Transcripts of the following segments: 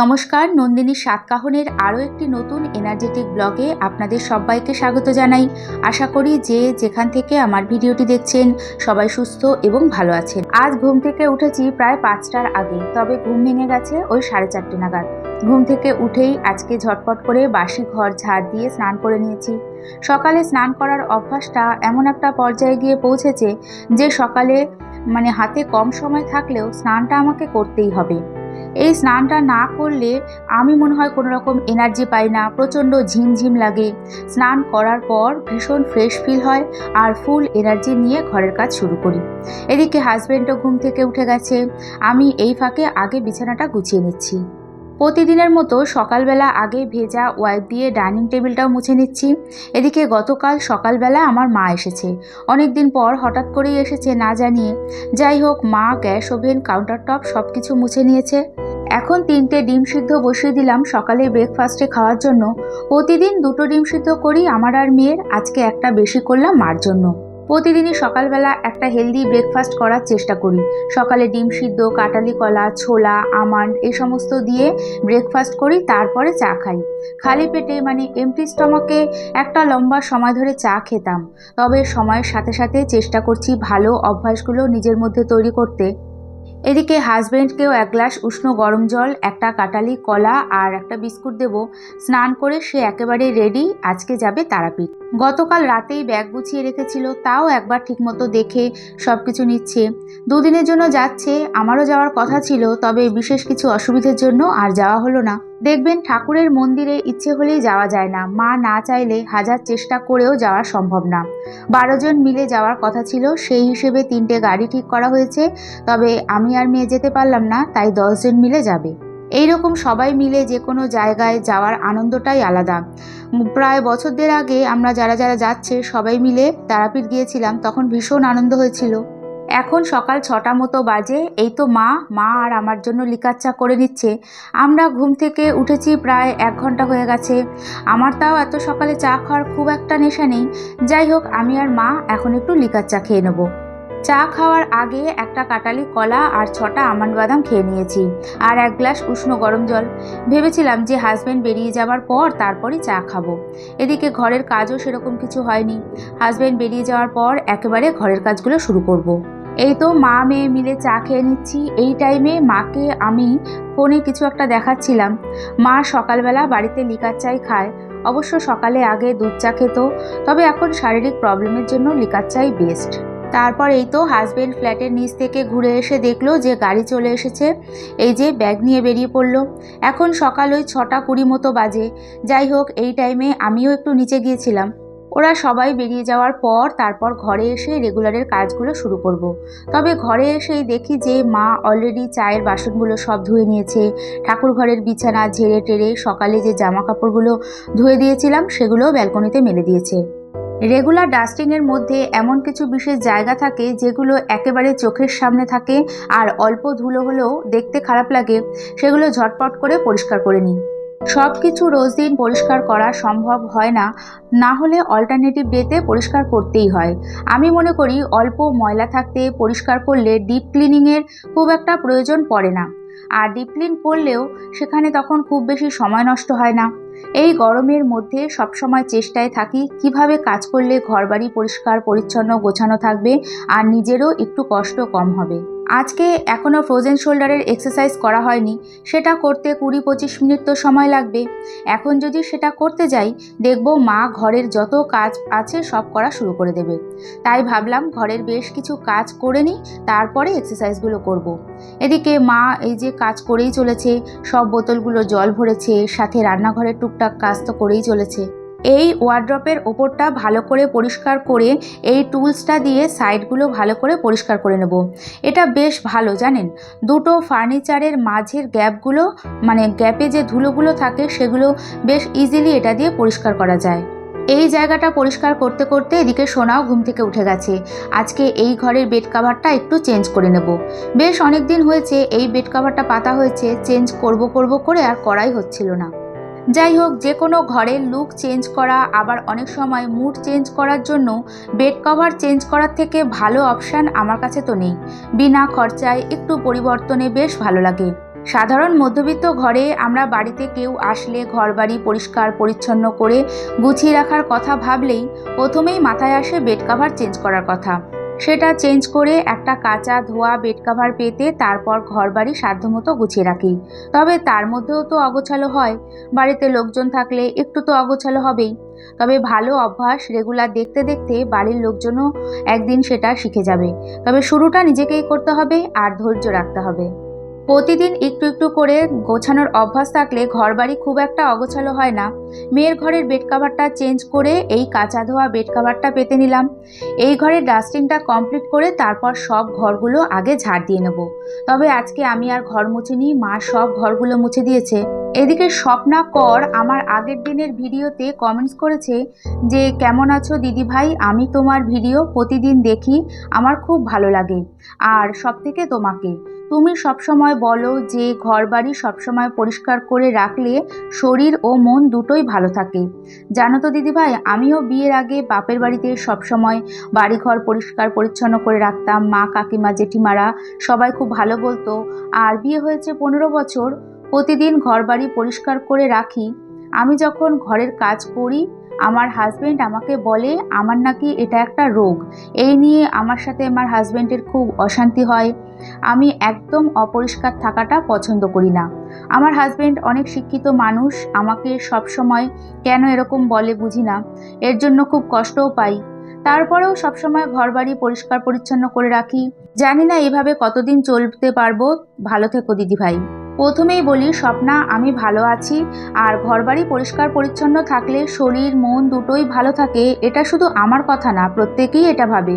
নমস্কার, নন্দিনী সাতকাহনের আরও একটি নতুন এনার্জেটিক ব্লগে আপনাদের সবাইকে স্বাগত জানাই। আশা করি যে যেখান থেকে আমার ভিডিওটি দেখছেন, সবাই সুস্থ এবং ভালো আছেন। আজ ঘুম থেকে উঠেছি প্রায় পাঁচটার আগে, তবে ঘুম ভেঙে গেছে ওই সাড়ে চারটে নাগাদ। ঘুম থেকে উঠেই আজকে ঝটপট করে বাসি ঘর ঝাড় দিয়ে স্নান করে নিয়েছি। সকালে স্নান করার অভ্যাসটা এমন একটা পর্যায়ে গিয়ে পৌঁছেছে যে সকালে মানে হাতে কম সময় থাকলেও স্নানটা আমাকে করতেই হবে। এই স্নানটা না করলে আমি মনে হয় কোনো রকম এনার্জি পাই না, প্রচণ্ড ঝিমঝিম লাগে। স্নান করার পর ভীষণ ফ্রেশ ফিল হয় আর ফুল এনার্জি নিয়ে ঘরের কাজ শুরু করি। এদিকে হাজব্যান্ডও ঘুম থেকে উঠে গেছে। আমি এই ফাঁকে আগে বিছানাটা গুছিয়ে নিচ্ছি। প্রতিদিনের মতো সকালবেলা আগে ভেজা ওয়াইপ দিয়ে ডাইনিং টেবিলটাও মুছে নিচ্ছি। এদিকে গতকাল সকালবেলা আমার মা এসেছে। অনেক দিন পর হঠাৎ করেই এসেছে না জানিয়ে। যাই হোক, মা, গ্যাস, ওভেন কাউন্টার টপ সব কিছু মুছে নিয়েছে। এখন তিনটে ডিম সিদ্ধ বসিয়ে দিলাম সকালে ব্রেকফাস্টে খাওয়ার জন্য। প্রতিদিন দুটো ডিম সিদ্ধ করি আমার আর মেয়ের, আজকে একটা বেশি করলাম মার জন্য। প্রতিদিনই সকালবেলা একটা হেলদি ব্রেকফাস্ট করার চেষ্টা করি। সকালে ডিম সিদ্ধ কাটালি কলা, ছোলা, আমান্ড এই সমস্ত দিয়ে ব্রেকফাস্ট করি, তারপরে চা খাই। খালি পেটে মানে এমটি স্টমাকে একটা লম্বা সময় ধরে চা খেতাম। তবে সময়ের সাথে সাথে চেষ্টা করছি ভালো অভ্যাসগুলো নিজের মধ্যে তৈরি করতে। এদিকে হাজব্যান্ডকেও এক গ্লাস উষ্ণ গরম জল, একটা কাটালি কলা আর একটা বিস্কুট দেব। স্নান করে সে একেবারে রেডি আজকে যাবে তারাপীঠ। গতকাল রাতেই ব্যাগ গুছিয়ে রেখেছিল, তাও একবার ঠিকমতো দেখে সব কিছু নিচ্ছে। দুদিনের জন্য যাচ্ছে, আমারও যাওয়ার কথা ছিল, তবে বিশেষ কিছু অসুবিধার জন্য আর যাওয়া হলো না। দেখবেন ঠাকুরের মন্দিরে ইচ্ছে হলেই যাওয়া যায় না। মা না চাইলে হাজার চেষ্টা করেও যাওয়া সম্ভব না। বারো জন মিলে যাওয়ার কথা ছিল, সেই হিসেবে তিনটে গাড়ি ঠিক করা হয়েছে, তবে আমি আর মেয়ে যেতে পারলাম না, তাই দশজন মিলে যাবে। এই রকম সবাই মিলে যে কোনো জায়গায় যাওয়ার আনন্দটাই আলাদা। প্রায় বছরদের আগে আমরা যারা যারা যাচ্ছে, সবাই মিলে তারাপীঠ গিয়েছিলাম, তখন ভীষণ আনন্দ হয়েছিল। এখন সকাল ছটা মতো বাজে, এই তো মা মা আর আমার জন্য লিকার চা করে নিচ্ছে। আমরা ঘুম থেকে উঠেছি প্রায় এক ঘণ্টা হয়ে গেছে। আমার তাও এত সকালে চা খাওয়ার খুব একটা নেশা নেই। যাই হোক, আমি আর মা এখন একটু লিকার চা খেয়ে নেব। চা খাওয়ার আগে একটা কাটালি কলা আর ছটা আমন্ড বাদাম খেয়ে নিয়েছি আর এক গ্লাস উষ্ণ গরম জল। ভেবেছিলাম যে হাজব্যান্ড বেরিয়ে যাওয়ার পর তারপরই চা খাব। এদিকে ঘরের কাজও সেরকম কিছু হয়নি। হাজব্যান্ড বেরিয়ে যাওয়ার পর একেবারে ঘরের কাজগুলো শুরু করব। এই তো মা মেয়ে মিলে চা খেয়ে নিচ্ছি। এই টাইমে মাকে আমি ফোনে কিছু একটা দেখাচ্ছিলাম। মা সকালবেলা বাড়িতে লিকার চাই খায়। অবশ্য সকালে আগে দুধ চা খেত, তবে এখন শারীরিক প্রবলেমের জন্য লিকার চাই বেস্ট তারপর এই তো হাজব্যান্ড ফ্ল্যাটের নিচ থেকে ঘুরে এসে দেখল যে গাড়ি চলে এসেছে। এই যে ব্যাগ নিয়ে বেরিয়ে পড়ল। এখন সকাল ওই ছটা কুড়ি মতো বাজে। যাই হোক, এই টাইমে আমিও একটু নিচে গিয়েছিলাম। ওরা সবাই বেরিয়ে যাওয়ার পর তারপর ঘরে এসে রেগুলারের কাজগুলো শুরু করব। তবে ঘরে এসেই দেখি যে মা অলরেডি চায়ের বাসনগুলো সব ধুয়ে নিয়েছে। ঠাকুর ঘরের বিছানা ঝেড়ে টেরে সকালে যে জামা কাপড়গুলো ধুয়ে দিয়েছিলাম সেগুলো ব্যালকনিতে মেলে দিয়েছে। রেগুলার ডাস্টিংয়ের মধ্যে এমন কিছু বিশেষ জায়গা থাকে যেগুলো একেবারে চোখের সামনে থাকে আর অল্প ধুলো হলেও দেখতে খারাপ লাগে, সেগুলো ঝটপট করে পরিষ্কার করে নিই। সব কিছু রোজ দিন পরিষ্কার করা সম্ভব হয় না। না হলে অল্টারনেটিভ ডেতে পরিষ্কার করতেই হয়। আমি মনে করি অল্প ময়লা থাকতে পরিষ্কার করলে ডিপ ক্লিনিংয়ের খুব একটা প্রয়োজন পড়ে না। আর ডিপ ক্লিন করলেও সেখানে তখন খুব বেশি সময় নষ্ট হয় না। এই গরমের মধ্যে সবসময় চেষ্টায় থাকি কীভাবে কাজ করলে ঘরবাড়ি পরিষ্কার, পরিচ্ছন্ন, গোছানো থাকবে আর নিজেরও একটু কষ্ট কম হবে। আজকে এখনও ফ্রোজেন শোল্ডারের এক্সারসাইজ করা হয়নি। সেটা করতে কুড়ি পঁচিশ মিনিট তো সময় লাগবে। এখন যদি সেটা করতে যাই, দেখব মা ঘরের যত কাজ আছে সব করা শুরু করে দেবে। তাই ভাবলাম ঘরের বেশ কিছু কাজ করে নিই, তারপরে এক্সারসাইজগুলো করব। এদিকে মা এই যে কাজ করেই চলেছে, সব বোতলগুলো জল ভরেছে, সাথে রান্নাঘরের টুকটাক কাজ তো করেই চলেছে। এই ওয়ার্ড্রপের ওপরটা ভালো করে পরিষ্কার করে এই টুলসটা দিয়ে সাইডগুলো ভালো করে পরিষ্কার করে নেব। এটা বেশ ভালো, জানেন? দুটো ফার্নিচারের মাঝের গ্যাপগুলো মানে গ্যাপে যে ধুলোগুলো থাকে, সেগুলো বেশ ইজিলি এটা দিয়ে পরিষ্কার করা যায়। এই জায়গাটা পরিষ্কার করতে করতে এদিকে সোনাও ঘুম থেকে উঠে গেছে। আজকে এই ঘরের বেড কাভারটা একটু চেঞ্জ করে নেব। বেশ অনেক দিন হয়েছে এই বেড কাভারটা পাতা হয়েছে চেঞ্জ করব করব করে আর করাই হচ্ছিল না। যাই হোক যে কোনো ঘরের লুক চেঞ্জ করা, আবার অনেক সময় মুড চেঞ্জ করার জন্য বেড কভার চেঞ্জ করার থেকে ভালো অপশান আমার কাছে তো নেই। বিনা খরচায় একটু পরিবর্তনে বেশ ভালো লাগে। সাধারণ মধ্যবিত্ত ঘরে আমরা বাড়িতে কেউ আসলে ঘরবাড়ি পরিষ্কার পরিচ্ছন্ন করে গুছিয়ে রাখার কথা ভাবলেই প্রথমেই মাথায় আসে বেড কাভার চেঞ্জ করার কথা। সেটা চেঞ্জ করে একটা কাঁচা ধোয়া বেড কাভার পেতে তারপর ঘরবাড়ি সাধ্যমতো গুছিয়ে রাখি। তবে তার মধ্যেও তো অগোছালো হয়। বাড়িতে লোকজন থাকলে একটু তো অগোছালো হবেই। তবে ভালো অভ্যাস রেগুলার দেখতে দেখতে বাড়ির লোকজনও একদিন সেটা শিখে যাবে। তবে শুরুটা নিজেকেই করতে হবে আর ধৈর্য রাখতে হবে। প্রতিদিন একটু একটু করে গোছানোর অভ্যাস থাকলে ঘরবাড়ি খুব একটা অগোছালো হয় না। মেয়ের ঘরের বেড কাভারটা চেঞ্জ করে এই কাঁচা ধোয়া বেড কাভারটা পেতে নিলাম। এই ঘরের ডাস্টিংটা কমপ্লিট করে তারপর সব ঘরগুলো আগে ঝাড় দিয়ে নেব। তবে আজকে আমি আর ঘর মুছিনি মা সব ঘরগুলো মুছে দিয়েছে। এদিকে স্বপ্না কর আমার আগের দিনের ভিডিওতে কমেন্টস করেছে যে, কেমন আছো দিদি ভাই? আমি তোমার ভিডিও প্রতিদিন দেখি, আমার খুব ভালো লাগে। আর সব থেকে তোমাকে, তুমি সবসময় বলো যে ঘর বাড়ি সবসময় পরিষ্কার করে রাখলে শরীর ও মন দুটোই ভালো থাকে। জানো তো দিদিভাই আমিও বিয়ের আগে বাপের বাড়িতে সবসময় বাড়িঘর পরিষ্কার পরিচ্ছন্ন করে রাখতাম। মা, কাকিমা, জেঠিমারা সবাই খুব ভালো বলতো। আর বিয়ে হয়েছে পনেরো বছর। প্রতিদিন ঘর বাড়ি পরিষ্কার করে রাখি। আমি যখন ঘরের কাজ করি, আমার হাজব্যান্ড আমাকে বলে, আমার নাকি এটা একটা রোগ। এই নিয়ে আমার সাথে আমার হাজব্যান্ডের খুব অশান্তি হয়। আমি একদম অপরিষ্কার থাকাটা পছন্দ করি না। আমার হাজব্যান্ড অনেক শিক্ষিত মানুষ, আমাকে সব সময় কেন এরকম বলে বুঝি না। এর জন্য খুব কষ্টও পাই। তারপরেও সবসময় ঘরবাড়ি পরিষ্কার পরিচ্ছন্ন করে রাখি। জানি না এভাবে কতদিন চলতে পারব। ভালো থেকো দিদিভাই। প্রথমেই বলি, স্বপ্না, আমি ভালো আছি। আর ঘরবাড়ি পরিষ্কার পরিচ্ছন্ন থাকলে শরীর, মন দুটোই ভালো থাকে, এটা শুধু আমার কথা না, প্রত্যেকেই এটা ভাবে।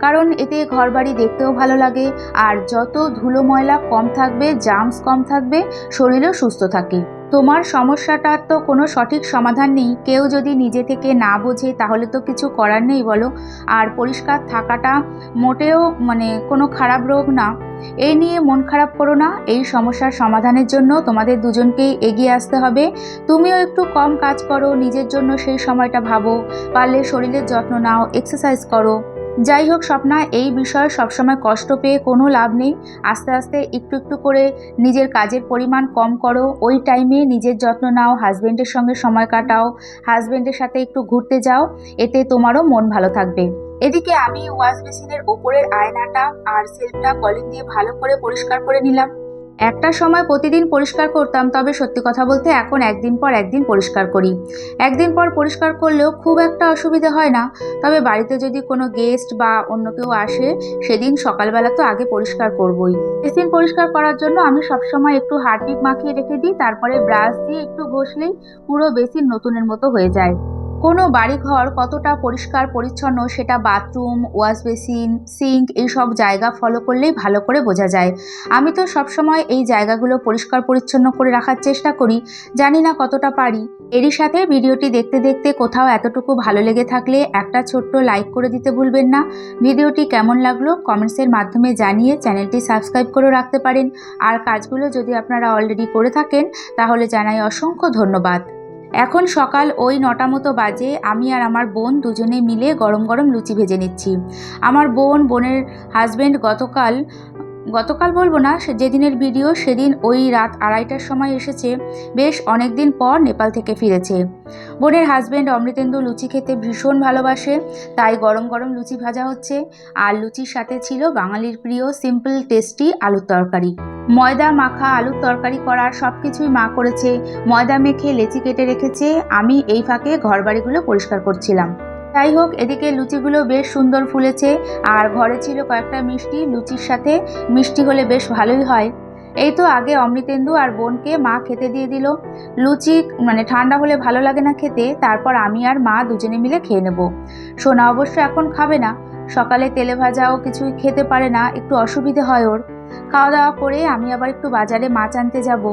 কারণ এতে ঘরবাড়ি দেখতেও ভালো লাগে, আর যত ধুলো ময়লা কম থাকবে জামস কম থাকবে, শরীরও সুস্থ থাকে। তোমার সমস্যাটার তো কোনো সঠিক সমাধান নেই। কেউ যদি নিজে থেকে না বোঝে, তাহলে তো কিছু করার নেই বলো। আর পরিষ্কার থাকাটা মোটেও মানে কোনো খারাপ রোগ না। এই নিয়ে মন খারাপ করো না। এই সমস্যার সমাধানের জন্য তোমাদের দুজনকেই এগিয়ে আসতে হবে। তুমিও একটু কম কাজ করো। নিজের জন্য সেই সময়টা ভাবো। পারলে শরীরের যত্ন নাও এক্সারসাইজ করো। যাই হোক স্বপ্না, এই বিষয়ে সবসময় কষ্ট পেয়ে কোনো লাভ নেই। আস্তে আস্তে একটু একটু করে নিজের কাজের পরিমাণ কম করো। ওই টাইমে নিজের যত্ন নাও হাজব্যান্ডের সঙ্গে সময় কাটাও হাজব্যান্ডের সাথে একটু ঘুরতে যাও, এতে তোমারও মন ভালো থাকবে। এদিকে আমি ওয়াশ বেসিনের ওপরের আয়নাটা আর সেলফটা কলিং দিয়ে ভালো করে পরিষ্কার করে নিলাম। একটা সময় প্রতিদিন পরিষ্কার করতাম, তবে সত্যি কথা বলতে এখন একদিন পর একদিন পরিষ্কার করি। একদিন পর পরিষ্কার করলেও খুব একটা অসুবিধা হয় না। তবে বাড়িতে যদি কোনো গেস্ট বা অন্য কেউ আসে, সেদিন সকালবেলা তো আগে পরিষ্কার করবই। বেসিন পরিষ্কার করার জন্য আমি সবসময় একটু হারপিক মাখিয়ে রেখে দিই, তারপরে ব্রাশ দিয়ে একটু ঘষলেই পুরো বেসিন নতুনের মতো হয়ে যায়। কোনো বাড়িঘর কতটা পরিষ্কার, পরিচ্ছন্ন সেটা বাথরুম, ওয়াশ বেসিন, সিঙ্ক এইসব জায়গা ফলো করলেই ভালো করে বোঝা যায়। আমি তো সবসময় এই জায়গাগুলো পরিষ্কার, পরিচ্ছন্ন করে রাখার চেষ্টা করি। জানি না কতটা পারি। এরই সাথে ভিডিওটি দেখতে দেখতে কোথাও এতটুকু ভালো লেগে থাকলে একটা ছোট্ট লাইক করে দিতে ভুলবেন না। ভিডিওটি কেমন লাগল কমেন্টসের মাধ্যমে জানিয়ে চ্যানেলটি সাবস্ক্রাইব করে রাখতে পারেন। আর কাজগুলো যদি আপনারা অলরেডি করে থাকেন, তাহলে জানাই অসংখ্য ধন্যবাদ। এখন সকাল ওই নটা মতো বাজে, আমি আর আমার বোন দুজনে মিলে গরম গরম লুচি ভেজে নিচ্ছি। আমার বোন, বোনের হাজব্যান্ড গতকাল গতকাল বলব না যেদিনের ভিডিও সেদিন ওই রাত আড়াইটার সময় এসেছে, বেশ অনেক দিন পর নেপাল থেকে ফিরেছে। বোনের হাজব্যান্ড অমৃতেন্দু লুচি খেতে ভীষণ ভালোবাসে, তাই গরম গরম লুচি ভাজা হচ্ছে। আর লুচির সাথে ছিল বাঙালির প্রিয় সিম্পল টেস্টি আলুর তরকারি। ময়দা মাখা আলুর তরকারি করার সব কিছুই মা করেছে। ময়দা মেখে লেচি কেটে রেখেছে। আমি এই ফাঁকে ঘরবাড়িগুলো পরিষ্কার করছিলাম। যাই হোক, এদিকে লুচিগুলো বেশ সুন্দর ফুলেছে আর ঘরে ছিল কয়েকটা মিষ্টি, লুচির সাথে মিষ্টি হলে বেশ ভালোই হয়। এই তো আগে অমৃতেন্দু আর বোনকে মা খেতে দিয়ে দিল। লুচি মানে ঠান্ডা হলে ভালো লাগে না খেতে, তারপর আমি আর মা দুজনে মিলে খেয়ে নেব। সোনা অবশ্য এখন খাবে না। সকালে তেলে ভাজাও কিছুই খেতে পারে না, একটু অসুবিধে হয় ওর। খাওয়া দাওয়া করে আমি আবার একটু বাজারে মাছ আনতে যাব।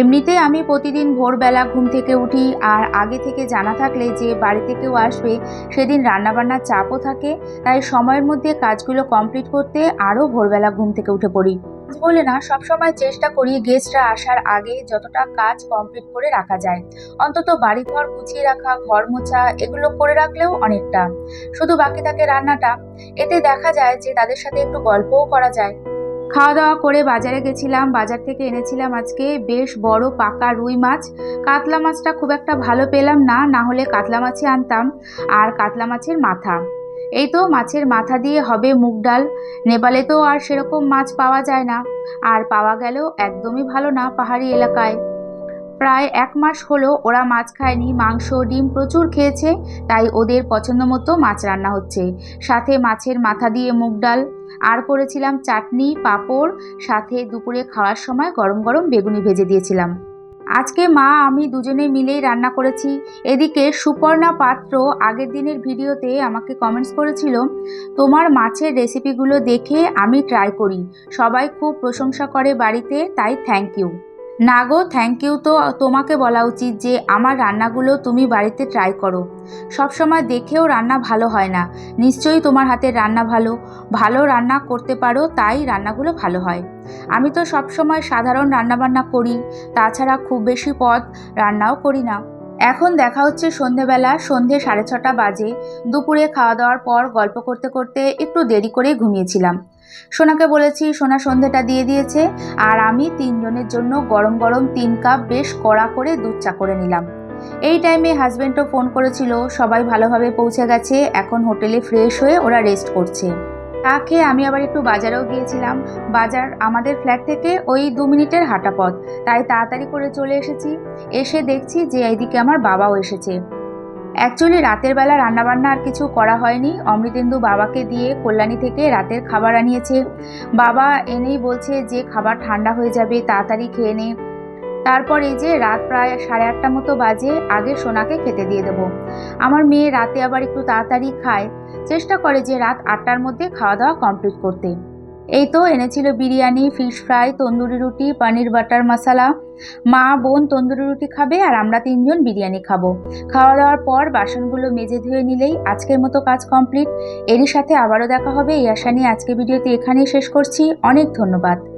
এমনিতে আমি প্রতিদিন ভোরবেলা ঘুম থেকে উঠি, আর আগে থেকে জানা থাকলে যে বাড়িতে কেউ আসবে, সেদিন রান্নাবান্নার চাপও থাকে, তাই সময়ের মধ্যে কাজগুলো কমপ্লিট করতে আরও ভোরবেলা ঘুম থেকে উঠে পড়ি। বলে না, সবসময় চেষ্টা করি গেস্টরা আসার আগে যতটা কাজ কমপ্লিট করে রাখা যায়। অন্তত বাড়িঘর গুছিয়ে রাখা, ঘর মোছা, এগুলো করে রাখলেও অনেকটা। শুধু বাকি থাকে রান্নাটা। এতে দেখা যায় যে তাদের সাথে একটু গল্পও করা যায়। খাওয়া দাওয়া করে বাজারে গেছিলাম, বাজার থেকে এনেছিলাম আজকে বেশ বড় পাকা রুই মাছ। কাতলা মাছটা খুব একটা ভালো পেলাম না না হলে কাতলা মাছই আনতাম, আর কাতলা মাছের মাথা। এই তো মাছের মাথা দিয়ে হবে মুগ ডাল। নেপালে তো আর সেরকম মাছ পাওয়া যায় না, আর পাওয়া গেলেও একদমই ভালো না পাহাড়ি এলাকায়। প্রায় এক মাস হলো ওরা মাছ খায়নি, মাংস, ডিম প্রচুর খেয়েছে, তাই ওদের পছন্দ মতো মাছ রান্না হচ্ছে। সাথে মাছের মাথা দিয়ে মুগ ডাল। আর করেছিলাম চাটনি, পাঁপড়, সাথে দুপুরে খাওয়ার সময় গরম গরম বেগুনি ভেজে দিয়েছিলাম। আজকে মা, আমি দুজনে মিলেই রান্না করেছি। এদিকে সুপর্ণা পাত্র আগের দিনের ভিডিওতে আমাকে কমেন্টস করেছিল, তোমার মাছের রেসিপিগুলো দেখে আমি ট্রাই করি। সবাই খুব প্রশংসা করে বাড়িতে, তাই থ্যাংক ইউ না গো থ্যাংক ইউ তো তোমাকে বলা উচিত যে, আমার রান্নাগুলো তুমি বাড়িতে ট্রাই করো। সবসময় দেখেও রান্না ভালো হয় না। নিশ্চয়ই তোমার হাতের রান্না ভালো। ভালো রান্না করতে পারো, তাই রান্নাগুলো ভালো হয়। আমি তো সবসময় সাধারণ রান্নাবান্না করি, তাছাড়া খুব বেশি পদ রান্নাও করি না। এখন দেখা হচ্ছে সন্ধেবেলা, সন্ধে সাড়ে ছটা বাজে। দুপুরে খাওয়া দাওয়ার পর গল্প করতে করতে একটু দেরি করে ঘুমিয়েছিলাম। সোনাকে বলেছি, সোনা সন্ধেটা দিয়ে দিয়েছে, আর আমি তিনজনের জন্য গরম গরম তিন কাপ বেশ কড়া করে দুধ চা করে নিলাম। এই টাইমে হাজব্যান্ডও ফোন করেছিল, সবাই ভালোভাবে পৌঁছে গেছে, এখন হোটেলে ফ্রেশ হয়ে ওরা রেস্ট করছে। তা আমি আবার একটু বাজারেও গিয়েছিলাম। বাজার আমাদের ফ্ল্যাট থেকে ওই দু মিনিটের হাঁটা পথ তাই তাড়াতাড়ি করে চলে এসেছি। এসে দেখছি যে এইদিকে আমার বাবাও এসেছে। অ্যাকচুয়ালি রাতের বেলা রান্নাবান্না আর কিছু করা হয়নি। অমৃতেন্দু বাবাকে দিয়ে কল্যাণী থেকে রাতের খাবার আনিয়েছে। বাবা এনেই বলছে যে খাবার ঠান্ডা হয়ে যাবে, তাড়াতাড়ি খেয়ে নে। তারপর এই যে রাত প্রায় সাড়ে আটটা মতো বাজে, আগে সোনাকে খেতে দিয়ে দেবো। আমার মেয়ে রাতে আবার একটু তাড়াতাড়ি খায়। চেষ্টা করে যে রাত আটটার মধ্যে খাওয়া দাওয়া কমপ্লিট করতে। এই তো এনেছিল বিরিয়ানি ফিশ ফ্রাই তন্দুরি রুটি, পনির বাটার মশালা। মা, বোন তন্দুরি রুটি খাবে আর আমরা তিনজন বিরিয়ানি খাব। খাওয়া দাওয়ার পর বাসনগুলো মেজে ধুয়ে নিলেই আজকের মতো কাজ কমপ্লিট। এরই সাথে আবারও দেখা হবে। এই আশা নিয়ে আজকে ভিডিওতে এখানেই শেষ করছি। অনেক ধন্যবাদ।